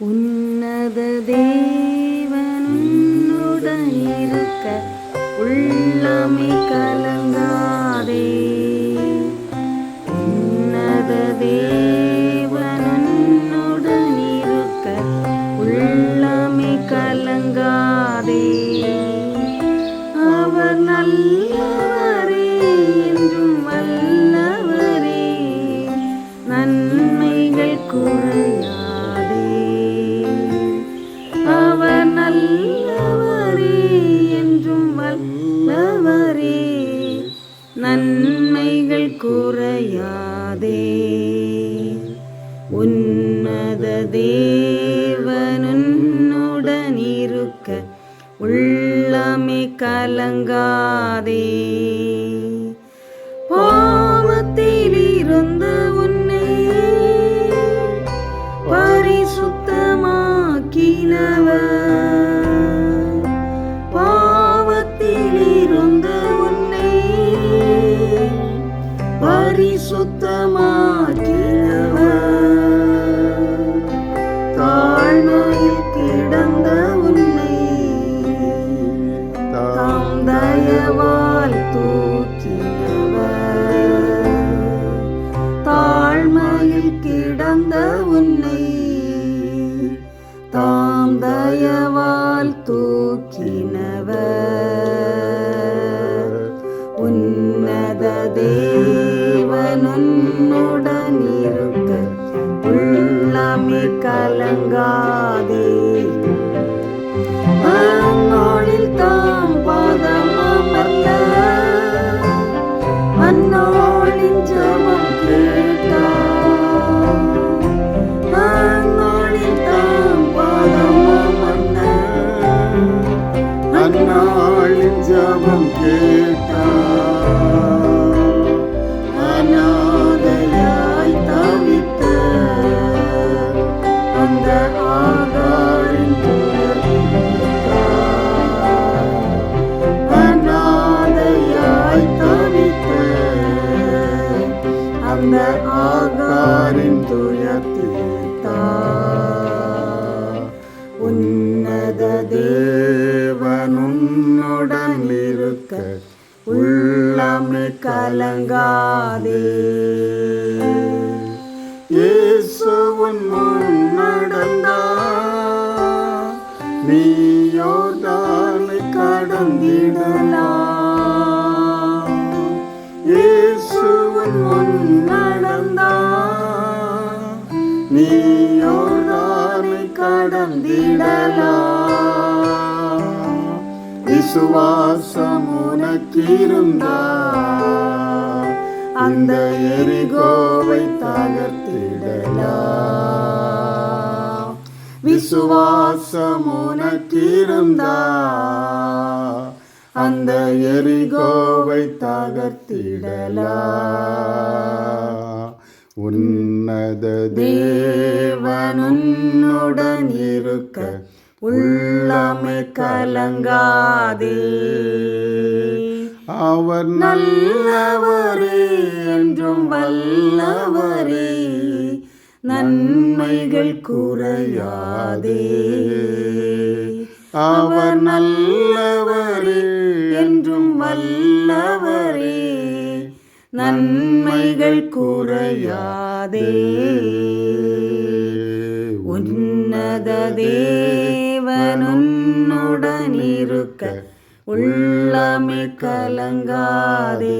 உன்னத தேவனுடன் இருக்க உள்ளமை கலங்காதே நன்மைகள் குறையாதே. உன்னத தேவனுடன் இருக்க உள்ளமே கலங்காதே. பரிசுத்தமாக்கினவர். உன்னுடன் இருக்க உள்ளமே கலங்காதே. அந்நாளில் தாம் பாதம் அமர்ந்த அந்நாளின் ஜபம் கேட்டார். அந்நாளில் தாம் பாதம் அமர்ந்த அந்நாளின் ஜபம் கேட்டார். உன்னத தேவனுடன் இருக்க உள்ளமே கலங்காதே. இயேசுவின் முன் நடந்தார். நீ யோர்தானை கடந்திடலாம் விசுவாசம் உனக்கிருந்தா அந்த எரிகோவை தகர்த்திடலாம் விசுவாசம் உனக்கிருந்தா அந்த எரிகோவை தகர்த்திடலாம் உன்னத தேவனுடன் இருக்க உள்ளமே கலங்காதே. அவர் நல்லவரே என்றும் வல்லவரே. நன்மைகள் குறையாதே. அவர் நல்லவரே என்றும் வல்லவரே. நன்மைகள் குறையாதே. உன்னத தேவனுடன் இருக்க உள்ளமே கலங்காதே.